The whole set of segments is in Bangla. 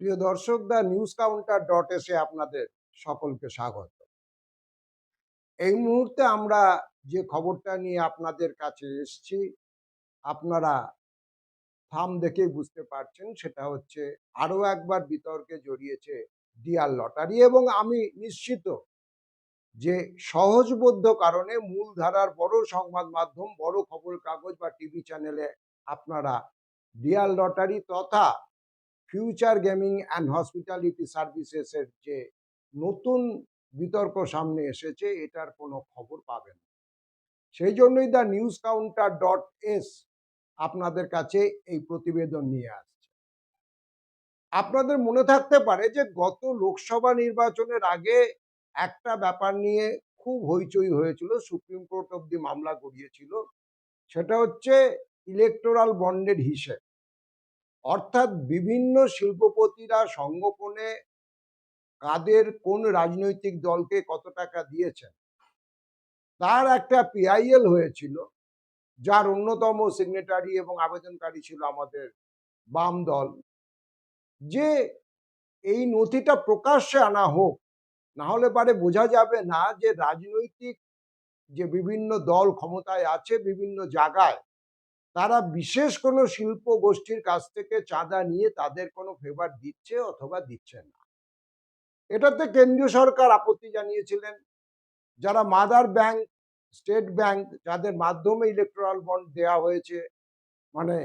প্রিয় দর্শক দা নিউজ কাউন্টার ডট এসে আপনাদের সকলকে স্বাগত। এই মুহূর্তে আমরা যে খবরটা নিয়ে আপনাদের কাছে এসেছি, আপনারা থাম দেখেই বুঝতে পারছেন, সেটা হচ্ছে আরও একবার বিতর্কে জড়িয়েছে ডিয়ার লটারি এবং আমি নিশ্চিত যে সহজবোধ্য কারণে মূলধারার বড় সংবাদ মাধ্যম, বড় খবর কাগজ বা টিভি চ্যানেলে আপনারা ডিয়ার লটারি তথা ফিউচার গেমিং অ্যান্ড হসপিটালিটি সার্ভিসেসের যে নতুন বিতর্ক সামনে এসেছে, এটার কোনো খবর পাবেন। সেই জন্যই the News Counter dot S আপনাদের কাছে এই প্রতিবেদন নিয়ে আসছে আপনাদের মনে থাকতে পারে যে গত লোকসভা নির্বাচনের আগে একটা ব্যাপার নিয়ে খুব হইচই হয়েছিল সুপ্রিম কোর্ট অব্দি মামলা গড়িয়েছিল, সেটা হচ্ছে ইলেকটোরাল বন্ডের হিসেব অর্থাৎ বিভিন্ন শিল্পপতিরা সংগোপনে কাদের কোন রাজনৈতিক দলকে কত টাকা দিয়েছেন। তার একটা পিআইএল হয়েছিল, যার অন্যতম সিগনেটারি এবং আবেদনকারী ছিল আমাদের বাম দল। যে এই নথিটা প্রকাশ্যে আনা হোক, না হলে পারে বোঝা যাবে না যে রাজনৈতিক যে বিভিন্ন দল ক্ষমতায় আছে বিভিন্ন জায়গায় তারা বিশেষ কোনো শিল্প গোষ্ঠীর কাছ থেকে চাঁদা নিয়ে তাদের কোনো ফেভার দিচ্ছে অথবা দিচ্ছে না। এটাতে কেন্দ্রীয় সরকার আপত্তি জানিয়েছিলেন। যারা মাদার ব্যাংক স্টেট ব্যাংক যাদের মাধ্যমে ইলেকট্রাল বন্ড দেওয়া হয়েছে মানে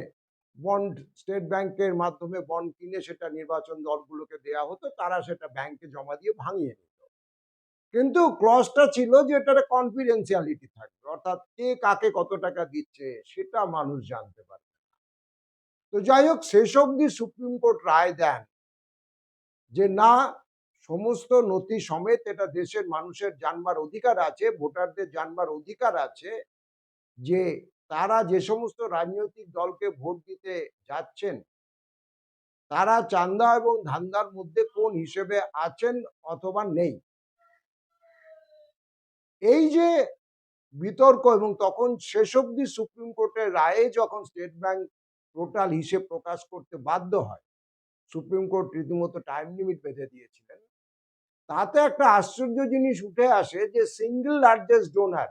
বন্ড স্টেট ব্যাংকের মাধ্যমে বন্ড কিনে সেটা নির্বাচন দলগুলোকে দেওয়া হতো, তারা সেটা ব্যাংকে জমা দিয়ে ভাঙিয়ে নিত কিন্তু ক্লসটা ছিল যে এটার কনফিডেন্সিয়ালিটি থাকবে। অর্থাৎ কে কাকে কত টাকা দিচ্ছে সেটা মানুষ জানতে পারবে তো যাই হোক, শেষ অবধি সুপ্রিম কোর্ট রায় দেন যে না, সমস্ত নথি সমেত এটা দেশের মানুষের জানবার অধিকার আছে, ভোটারদের জানবার অধিকার আছে যে তারা যে সমস্ত রাজনৈতিক দলকে ভোট দিতে যাচ্ছেন, তারা চান্দা এবং ধান্দার মধ্যে কোন হিসেবে আছেন অথবা নেই। এই যে বিতর্ক এবং তখন শেষ অবধি সুপ্রিম কোর্টের রায়ে যখন স্টেট ব্যাংক টোটাল হিসেব প্রকাশ করতে বাধ্য হয়, সুপ্রিম কোর্ট রীতিমতো টাইম লিমিট বেঁধে দিয়েছিলেন, তাতে একটা আশ্চর্য জিনিস উঠে আসে যে সিঙ্গেল লার্জেস্ট ডোনার,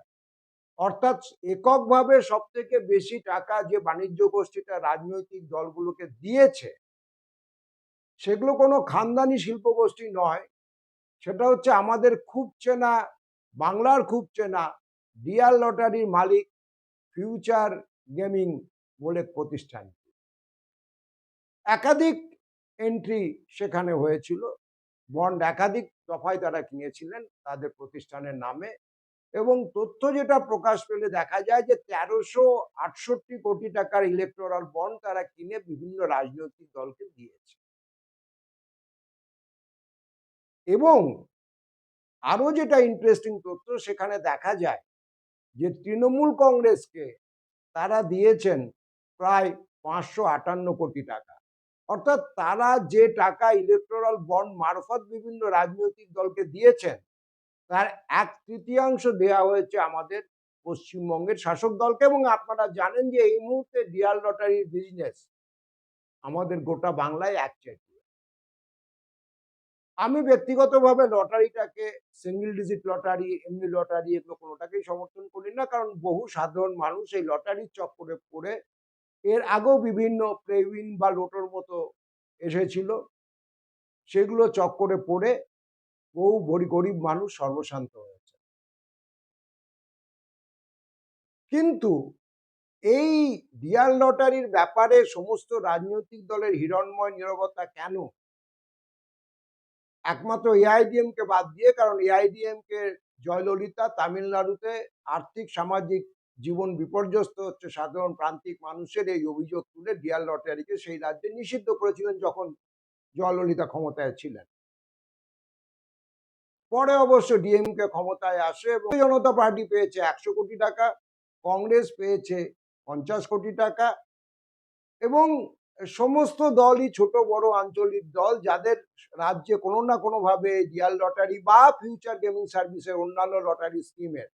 অর্থাৎ এককভাবে সব থেকে বেশি টাকা যে বাণিজ্য গোষ্ঠীটা রাজনৈতিক দলগুলোকে দিয়েছে, সেগুলো কোনো খানদানি শিল্প গোষ্ঠী নয়, সেটা হচ্ছে আমাদের খুব চেনা বাংলার খুব চেনা। ডিয়ার লটারির মালিক ফিউচার গেমিং বলে প্রতিষ্ঠান একাধিক এন্ট্রি সেখানে হয়েছিল। বন্ড একাধিক দফায় তারা কিনেছিলেন তাদের প্রতিষ্ঠানের নামে এবং তথ্য যেটা প্রকাশ পেলে দেখা যায় যে তেরোশো আটষট্টি কোটি টাকার ইলেকট্রাল বন্ড তারা কিনে বিভিন্ন রাজনৈতিক দলকে দিয়েছে। এবং আরও যেটা ইন্টারেস্টিং তথ্য সেখানে দেখা যায় যে তৃণমূল কংগ্রেসকে তারা দিয়েছেন প্রায় পাঁচশো আটান্ন কোটি টাকা। অর্থাৎ তারা যে টাকা ইলেকট্রাল বন্ড মারফত বিভিন্ন রাজনৈতিক দলকে দিয়েছেন, তার এক তৃতীয়াংশ দেওয়া হয়েছে আমাদের পশ্চিমবঙ্গের শাসক দলকে এবং আপনারা জানেন যে এই মুহূর্তে ডিয়াল লটারির বিজনেস আমাদের গোটা বাংলায় এক আমি ব্যক্তিগতভাবে লটারিটাকে সিঙ্গেল ডিজিট লটারি, এমনি লটারি এগুলো কোনোটাকেই সমর্থন করি না। কারণ বহু সাধারণ মানুষ এই লটারির চক্করে পড়ে এর আগেও বিভিন্ন প্লেউইন বা লোটোর মতো এসেছিল। সেগুলো চক্করে পড়ে বহু গরি, গরিব মানুষ সর্বশান্ত হয়েছে। কিন্তু এই ডিয়ার লটারির ব্যাপারে সমস্ত রাজনৈতিক দলের হিরণময় নিরবতা কেন? একমাত্র এআইডিএম কে বাদ দিয়ে, কারণ এআইডিএম কে জয়ললিতা তামিলনাড়ুতে আর্থিক, সামাজিক জীবন বিপর্যস্ত হচ্ছে সাধারণ প্রান্তিক মানুষের এই অভিযোগ তুলে ডিয়ার লটারিকে সেই রাজ্যে নিষিদ্ধ করেছিলেন যখন জয়ললিতা ক্ষমতায় ছিলেন। পরে অবশ্য ডিএমকে ক্ষমতায় আসে এবং জনতা পার্টি পেয়েছে একশো কোটি টাকা, কংগ্রেস পেয়েছে পঞ্চাশ কোটি টাকা এবং সমস্ত দলই ছোট, বড় আঞ্চলিক দল যাদের রাজ্যে কোনো না কোনোভাবে ডিয়াল লটারি বা ফিউচার গেমিং সার্ভিসের অন্যান্য লটারি স্কিমের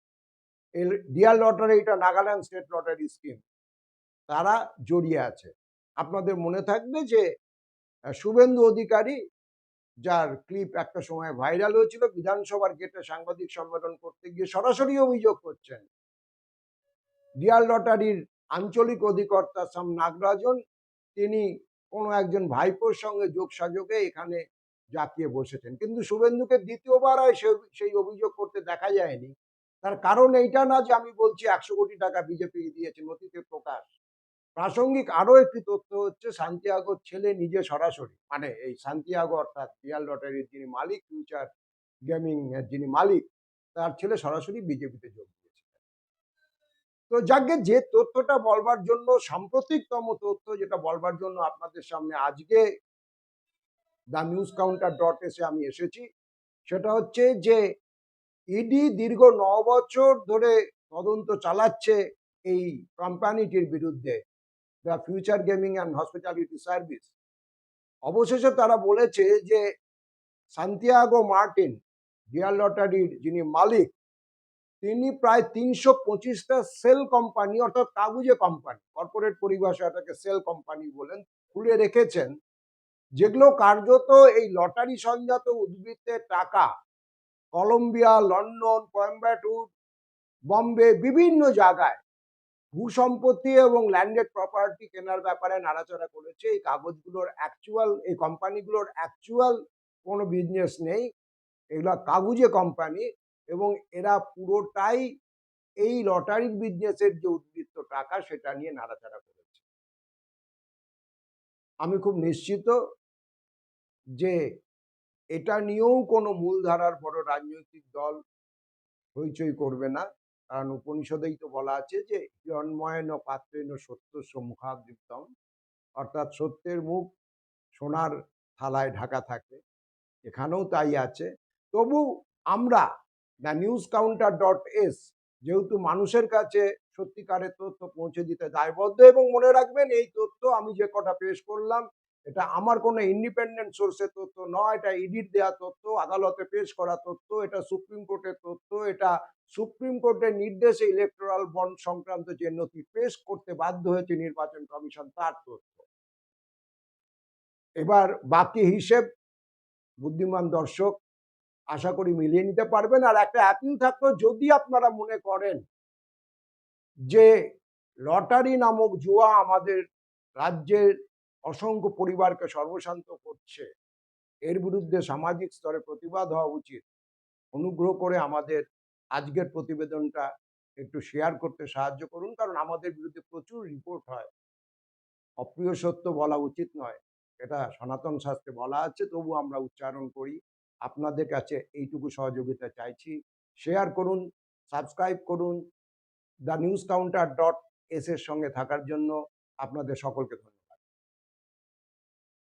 ডিয়াল লটারি এটা নাগাল্যান্ড স্টেট লটারি স্কিম তারা জড়িয়ে আছে। আপনাদের মনে থাকবে যে শুভেন্দু অধিকারী, যার ক্লিপ একটা সময় ভাইরাল হয়েছিল, বিধানসভার গেটে সাংবাদিক সম্মেলন করতে গিয়ে সরাসরি অভিযোগ করছেন। ডিয়াল লটারির আঞ্চলিক অধিকর্তা সাম নাগরাজন তিনি কোনো একজন ভাইপোর সঙ্গে যোগসাযোগে এখানে জাঁকিয়ে বসেছেন। কিন্তু শুভেন্দুকে দ্বিতীয়বার আর সেই অভিযোগ করতে দেখা যায়নি। তার কারণ এইটা না যে আমি বলছি একশো কোটি টাকা বিজেপি দিয়েছে নথিতে প্রকাশ। প্রাসঙ্গিক আরও একটি তথ্য হচ্ছে সান্তিয়াগোর ছেলে নিজে সরাসরি মানে এই সান্তিয়াগো অর্থাৎ রিয়াল লটারির যিনি মালিক, ফিউচার গেমিং, যিনি মালিক, তার ছেলে সরাসরি বিজেপিতে যোগ তো যাকে যে তথ্যটা বলবার জন্য সাম্প্রতিকতম তথ্য যেটা বলবার জন্য আপনাদের সামনে আজকে দ্য নিউজ কাউন্টার ডট এসে আমি এসেছি, সেটা হচ্ছে যে ইডি দীর্ঘ ন বছর ধরে তদন্ত চালাচ্ছে এই কোম্পানিটির বিরুদ্ধে the Future Gaming and Hospitality Service অবশেষে তারা বলেছে যে সান্তিয়াগো মার্টিন ডিয়ার লটারির যিনি মালিক তিনি প্রায় তিনশো পঁচিশটা সেল কোম্পানি, অর্থাৎ কাগুজে কোম্পানি, কর্পোরেট পরিভাষাটাকে সেল কোম্পানি বলেন, খুলে রেখেছেন, যেগুলো কার্যত এই লটারি সংজাত উদ্ভিদের টাকা, কলম্বিয়া, লন্ডন, কোয়েম্বাটুর, বম্বে, বিভিন্ন জায়গায় ভূসম্পত্তি এবং ল্যান্ডেড প্রপার্টি কেনার ব্যাপারে নাড়াচাড়া করেছে। এই কাগজগুলোর অ্যাকচুয়াল এই কোম্পানিগুলোর অ্যাকচুয়াল কোনো বিজনেস নেই। এগুলো কাগুজে কোম্পানি। এবং এরা পুরোটাই এই লটারির বিজনেসের যে উদ্বৃত্ত টাকা, সেটা নিয়ে নাড়াচাড়া করেছে। আমি খুব নিশ্চিত যে এটা নিয়েও কোনো মূলধারার বড় রাজনৈতিক দল হইচই করবে না। কারণ উপনিষদেই তো বলা আছে যে হিরণময়ন পাত্রেন সত্য মুখাবৃতম অর্থাৎ সত্যের মুখ সোনার থালায় ঢাকা থাকে। এখানেও তাই আছে। তবু আমরা the News Counter dot S যেহেতু মানুষের কাছে সত্যিকারের তথ্য পৌঁছে দিতে দায়বদ্ধ এবং মনে রাখবেন, এই তথ্য আমি যে কটা পেশ করলাম, এটা আমার কোনো ইন্ডিপেন্ডেন্ট সোর্সের তথ্য নয়, এটা ইডির দেওয়া তথ্য, আদালতে পেশ করা তথ্য, এটা সুপ্রিম কোর্টের তথ্য, এটা সুপ্রিম কোর্টের নির্দেশে ইলেকট্রাল বন্ড সংক্রান্ত যে নথি পেশ করতে বাধ্য হয়েছে নির্বাচন কমিশন, তার তথ্য। এবার বাকি হিসেব, বুদ্ধিমান দর্শক আশা করি মিলিয়ে নিতে পারবেন। আর একটা অ্যাপিল থাকল, যদি আপনারা মনে করেন যে লটারি নামক জুয়া আমাদের রাজ্যের অসংখ্য পরিবারকে সর্বশান্ত করছে, এর বিরুদ্ধে সামাজিক স্তরে প্রতিবাদ হওয়া উচিত। অনুগ্রহ করে আমাদের আজকের প্রতিবেদনটা একটু শেয়ার করতে সাহায্য করুন, কারণ আমাদের বিরুদ্ধে প্রচুর রিপোর্ট হয়। অপ্রিয় সত্য বলা উচিত নয়, এটা সনাতন শাস্ত্রে বলা আছে, তবু আমরা উচ্চারণ করি। আপনাদের কাছে এইটুকু সহযোগিতা চাইছি। শেয়ার করুন, সাবস্ক্রাইব করুন, the News Counter dot S এর সঙ্গে থাকার জন্য আপনাদের সকলকে ধন্যবাদ।